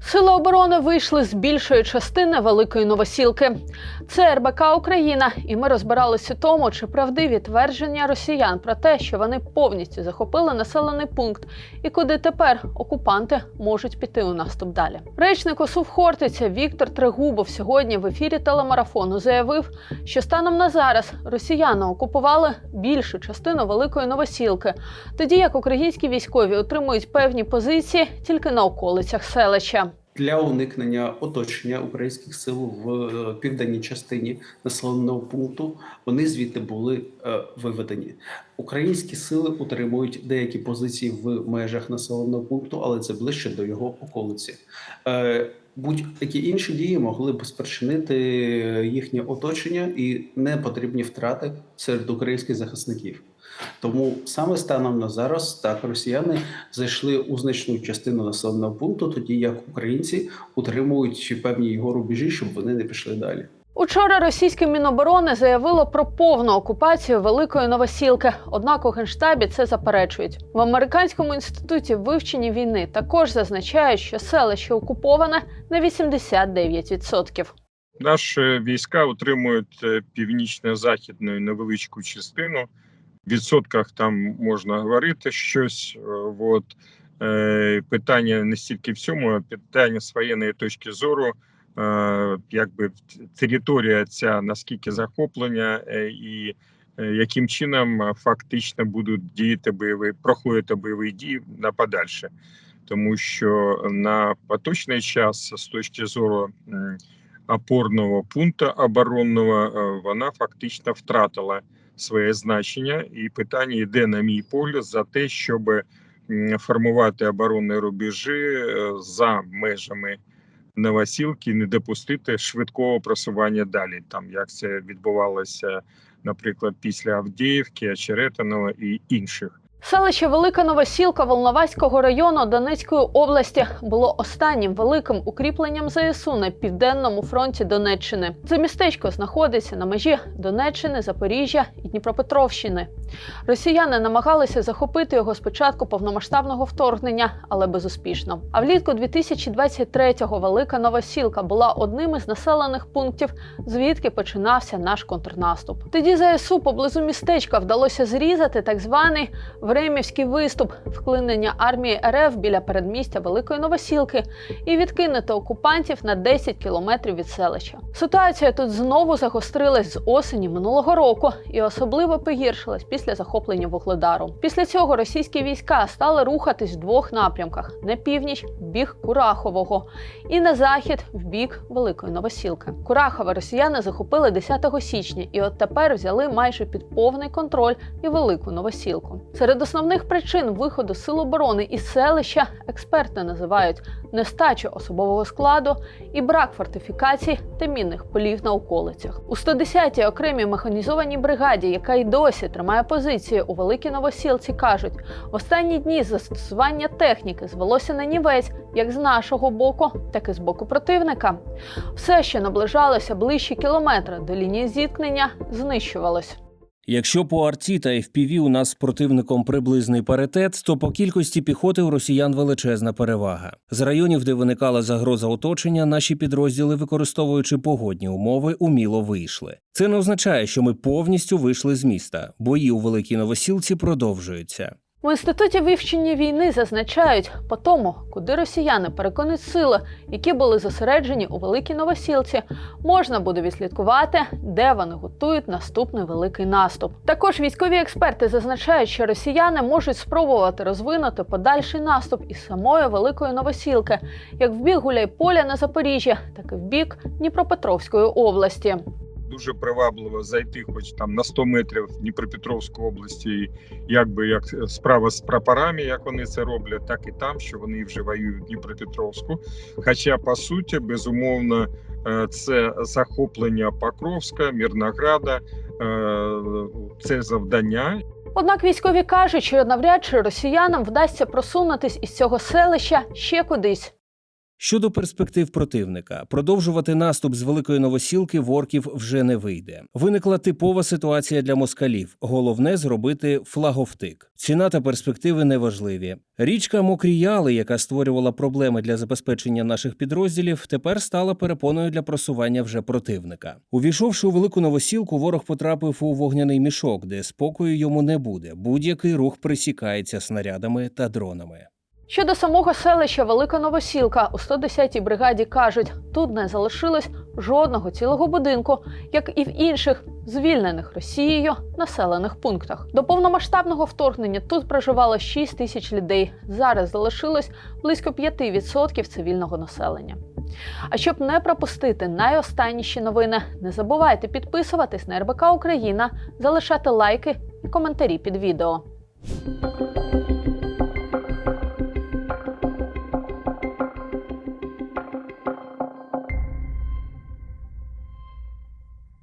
Сили оборони вийшли з більшої частини великої новосілки. Це РБК Україна, і ми розбиралися тому, чи правдиві твердження росіян про те, що вони повністю захопили населений пункт, і куди тепер окупанти можуть піти у наступ далі. Речник ОСУВ Хортиця Віктор Трегубов сьогодні в ефірі телемарафону заявив, що станом на зараз росіяни окупували більшу частину великої новосілки, тоді як українські військові отримують певні позиції тільки на околицях селища. Для уникнення оточення українських сил в е, південній частині населеного пункту вони звідти були е, виведені. Українські сили утримують деякі позиції в межах населеного пункту, але це ближче до його околиці. Е, Будь-які інші дії могли б спричинити їхнє оточення і непотрібні втрати серед українських захисників. Тому саме станом на зараз так росіяни зайшли у значну частину населеного пункту, тоді як українці утримують певні його рубежі, щоб вони не пішли далі. Учора російське міноборони заявило про повну окупацію великої новосілки. Однак у генштабі це заперечують. В американському інституті вивчення війни також зазначають, що селище окуповане на 89%. Наші війська утримують е, північно-західну невеличку частину. Відсотках там можна говорити щось. е, От. Е, Питання не стільки в цьому, а питання з воєнної точки зору, е, якби територія ця наскільки захоплення, і яким чином фактично будуть діяти бойові, проходити бойові дії на подальше. Тому що на поточний час, з точки зору опорного пункту оборонного, вона фактично втратила своє значення, і питання йде, на мій погляд, за те, щоб формувати оборонні рубежі е, за межами Новосілки, не допустити швидкого просування далі, там як це відбувалося, наприклад, після Авдіївки, Очеретиного і інших. Селище Велика Новосілка Волноваського району Донецької області було останнім великим укріпленням ЗСУ на південному фронті Донеччини. Це містечко знаходиться на межі Донеччини, Запоріжжя і Дніпропетровщини. Росіяни намагалися захопити його спочатку повномасштабного вторгнення, але безуспішно. А влітку 2023-го Велика Новосілка була одним із населених пунктів, звідки починався наш контрнаступ. Тоді ЗСУ поблизу містечка вдалося зрізати так званий Времівський виступ, вклинення армії РФ біля передмістя Великої Новосілки і відкинути окупантів на 10 кілометрів від селища. Ситуація тут знову загострилась з осені минулого року і особливо погіршилась після захоплення Вугледару. Після цього російські війська стали рухатись в двох напрямках: на північ в бік Курахового і на захід в бік Великої Новосілки. Курахове росіяни захопили 10 січня, і от тепер взяли майже під повний контроль і Велику Новосілку. Серед основних причин виходу сил оборони із селища експерти називають нестачу особового складу і брак фортифікацій та мінних полів на околицях. У 110-й окремій механізованій бригаді, яка й досі тримає позиції у Великій Новосілці, кажуть, в останні дні застосування техніки звелося на нівець як з нашого боку, так і з боку противника. Все, що наближалося ближче кілометра до лінії зіткнення, знищувалось. Якщо по арті та FPV у нас з противником приблизний паритет, то по кількості піхоти у росіян величезна перевага. З районів, де виникала загроза оточення, наші підрозділи, використовуючи погодні умови, уміло вийшли. Це не означає, що ми повністю вийшли з міста. Бої у великій новосілці продовжуються. В інституті вивчення війни зазначають по тому, куди росіяни переконують сили, які були зосереджені у великій новосілці, можна буде відслідкувати, де вони готують наступний великий наступ. Також військові експерти зазначають, що росіяни можуть спробувати розвинути подальший наступ із самої великої новосілки, як в бік Гуляйполя на Запоріжжі, так і в бік Дніпропетровської області. Дуже привабливо зайти, хоч там на 100 метрів в Дніпропетровську області, і якби як справа з прапорами, як вони це роблять, так і там, що вони вже воюють Дніпропетровську. Хоча по суті, безумовно, е, це захоплення Покровська, Мірнограда, е, це завдання, Однак військові кажуть, що навряд чи росіянам вдасться просунутись із цього селища ще кудись. Щодо перспектив противника, продовжувати наступ з великої новосілки в орків вже не вийде. Виникла типова ситуація для москалів. Головне зробити флаговтик. Ціна та перспективи неважливі. Річка Мокріяли, яка створювала проблеми для забезпечення наших підрозділів, тепер стала перепоною для просування вже противника. Увійшовши у велику новосілку, ворог потрапив у вогняний мішок, де спокою йому не буде. Будь-який рух присікається снарядами та дронами. Щодо самого селища Велика Новосілка у 110-й бригаді кажуть, тут не залишилось жодного цілого будинку, як і в інших звільнених Росією населених пунктах. До повномасштабного вторгнення тут проживало 6 тисяч людей. Зараз залишилось близько 5% цивільного населення. А щоб не пропустити найостанніші новини, не забувайте підписуватись на РБК Україна, залишати лайки і коментарі під відео.